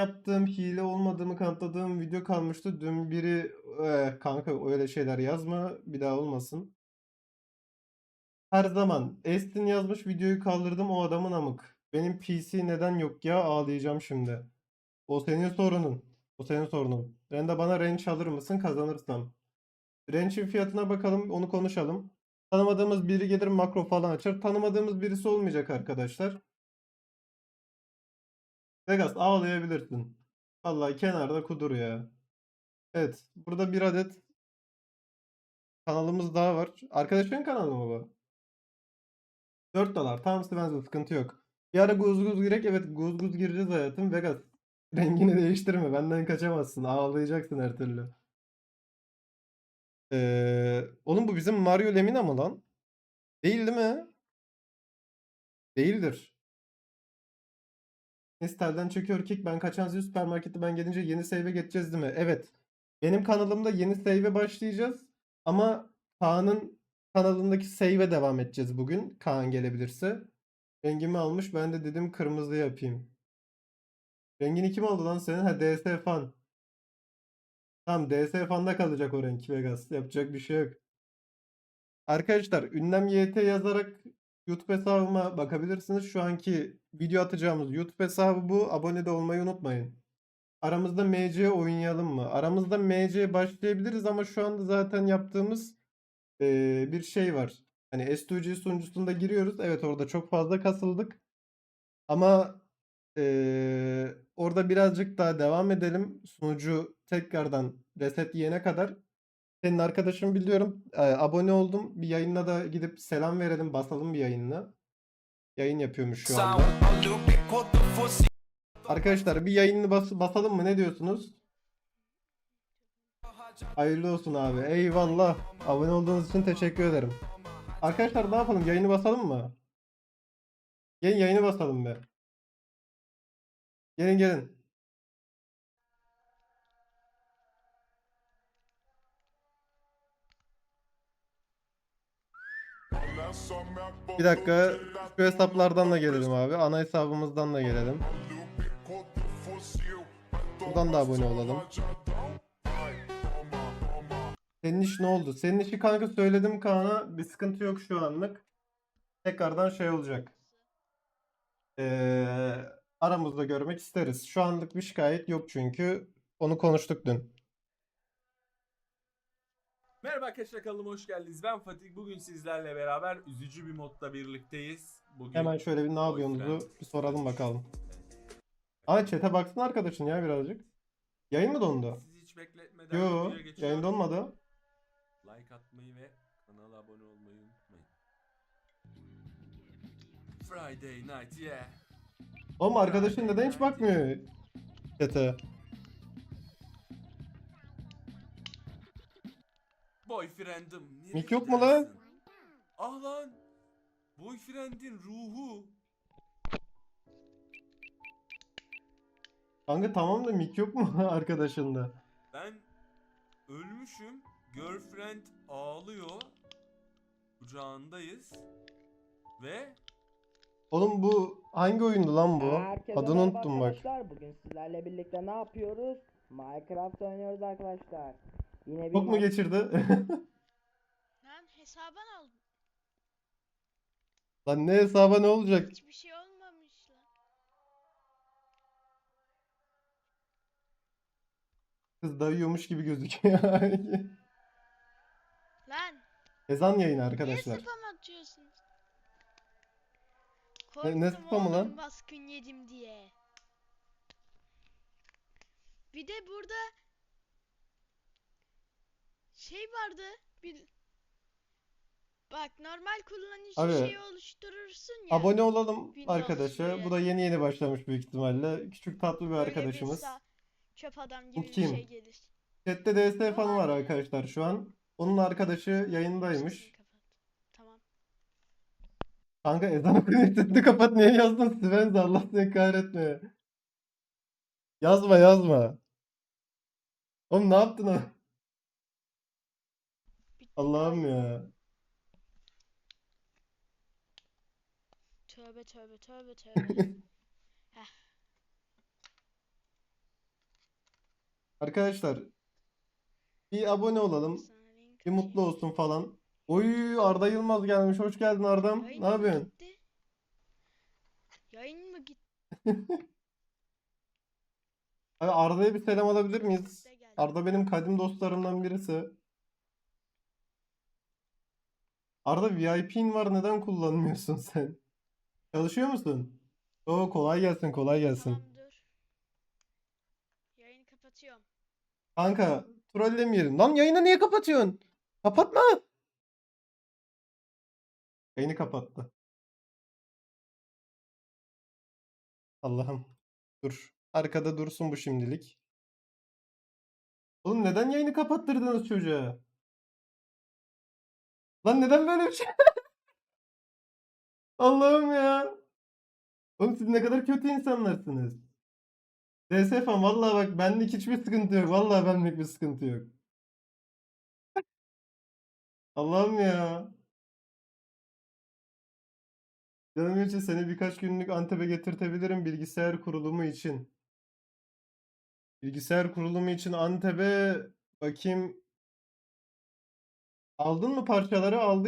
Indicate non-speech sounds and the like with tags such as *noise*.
yaptığım hile olmadığımı kanıtladığım video kalmıştı. Dün biri "Eh, kanka öyle şeyler yazma bir daha olmasın. Her zaman Estin yazmış videoyu kaldırdım o adamın amık. Benim PC neden yok ya ağlayacağım şimdi. O senin sorunun. O senin sorunun. Ben bana range alır mısın kazanırsam. Range'in fiyatına bakalım onu konuşalım. Tanımadığımız biri gelir makro falan açar. Tanımadığımız birisi olmayacak arkadaşlar. Vegas ağlayabilirsin. Vallahi kenarda kudur ya. Evet. Burada bir adet kanalımız daha var. Arkadaşın kanalı mı bu? 4 dolar. Tamam Stevenson sıkıntı yok. Bir ara guz guz girek. Evet guz guz gireceğiz hayatım. Vegas. *laughs* Rengini değiştirme. Benden kaçamazsın. Ağlayacaksın her türlü. Ee, oğlum bu bizim Mario Lemina mı lan? Değil değil mi? Değildir. Nestel'den çekiyor kick. Ben kaçan zil süpermarkette ben gelince yeni save'e geçeceğiz değil mi? Evet. Benim kanalımda yeni save'e başlayacağız. Ama Kaan'ın kanalındaki save'e devam edeceğiz bugün. Kaan gelebilirse. Rengimi almış. Ben de dedim kırmızı yapayım. Rengini kim aldı lan senin? Ha DS fan. Tamam DS fan'da kalacak o renk Vegas. Yapacak bir şey yok. Arkadaşlar ünlem YT yazarak YouTube hesabıma bakabilirsiniz. Şu anki video atacağımız YouTube hesabı bu. Abone de olmayı unutmayın. Aramızda MC oynayalım mı? Aramızda MC başlayabiliriz ama şu anda zaten yaptığımız eee, bir şey var. Hani S2G sunucusunda giriyoruz. Evet orada çok fazla kasıldık. Ama eee, orada birazcık daha devam edelim. Sunucu tekrardan reset yene kadar. Senin arkadaşın biliyorum. Eee, abone oldum. Bir yayınla da gidip selam verelim. Basalım bir yayınla. Yayın yapıyormuş şu anda. Arkadaşlar bir yayını bas basalım mı? Ne diyorsunuz? Hayırlı olsun abi. Eyvallah. Abone olduğunuz için teşekkür ederim. Arkadaşlar ne yapalım? Yayını basalım mı? Gelin yayını basalım be. Gelin gelin. Bir dakika. Şu hesaplardan da gelelim abi. Ana hesabımızdan da gelelim. Buradan da abone olalım. Senin iş ne oldu? Senin işi kanka söyledim Kaan'a. Bir sıkıntı yok şu anlık. Tekrardan şey olacak. Ee, aramızda görmek isteriz. Şu anlık bir şikayet yok çünkü. Onu konuştuk dün. Merhaba arkadaşlar kanalıma hoş geldiniz. Ben Fatih. Bugün sizlerle beraber üzücü bir modda birlikteyiz. Bugün Hemen şöyle bir ne yapıyorsunuzu bir soralım bakalım. Aa chat'e baksın arkadaşın ya birazcık. Yayın mı dondu? Sizi hiç bekletmeden Yo, videoya geçiyorum. yayın donmadı. Like atmayı ve kanala abone olmayı unutmayın. Friday night yeah. Oğlum arkadaşın neden hiç bakmıyor chat'e? Boyfriend'im. nereye Mik yok mu lan? Ah lan. Boyfriend'in ruhu. Kanka tamam da mic yok mu *laughs* arkadaşında? Ben ölmüşüm. Girlfriend ağlıyor. Kucağındayız. Ve Oğlum bu hangi oyundu lan bu? Herkese Adını merhaba unuttum bak. arkadaşlar. Bugün sizlerle birlikte ne yapıyoruz? Minecraft oynuyoruz arkadaşlar. Yine bir Çok mu geçirdi? Lan *laughs* hesaba ne oldu? Lan ne hesaba ne olacak? Hiçbir şey olmamış lan. Kız dayıyormuş gibi gözüküyor. *laughs* Lan Ezan yayını niye arkadaşlar. spam atıyorsunuz? Ne- ne Korktum spamı lan? oğlum baskın yedim diye. Bir de burada şey vardı. Bir Bak normal kullanıcı Abi, şeyi oluşturursun ya. Abone olalım Windows arkadaşa. böyle. Bu da yeni yeni başlamış büyük ihtimalle. Küçük tatlı bir Böyle arkadaşımız. sa- çöp adam Bu gibi bir kim? şey gelir. Chat'te DS fanı var arkadaşlar şu an. Onun arkadaşı yayındaymış. Tamam. Kanka ezan okunuyor sesini kapat niye yazdın Sven Allah seni kahretme. Yazma yazma. Oğlum ne yaptın o? Allah'ım ya. Tövbe tövbe tövbe tövbe. *laughs* Heh. Arkadaşlar bir abone olalım. Sana link Bir mutlu atayım. olsun falan. Oy Arda Yılmaz gelmiş. Hoş geldin Arda'm. Yayın Ne mı yapıyorsun? gitti? Yayın mı gitti? *laughs* Abi Arda'ya bir selam alabilir miyiz? Arda benim kadim dostlarımdan birisi. Arda VIP'in var neden kullanmıyorsun *laughs* sen? Çalışıyor musun? Oo kolay gelsin kolay gelsin. Tamam dur. Yayını kapatıyorum. Kanka trollemeyelim. Lan yayını niye kapatıyorsun? Kapatma. Yayını kapattı. Allah'ım. Dur. Arkada dursun bu şimdilik. Oğlum neden yayını kapattırdınız çocuğa? Lan neden böyle bir şey? *laughs* Allah'ım ya. Oğlum siz ne kadar kötü insanlarsınız. DS fan vallahi bak benlik hiçbir sıkıntı yok. Vallahi benlik bir sıkıntı yok. Allah'ım ya. Canım için seni birkaç günlük Antep'e getirtebilirim bilgisayar kurulumu için. Bilgisayar kurulumu için Antep'e bakayım. Aldın mı parçaları? Aldın.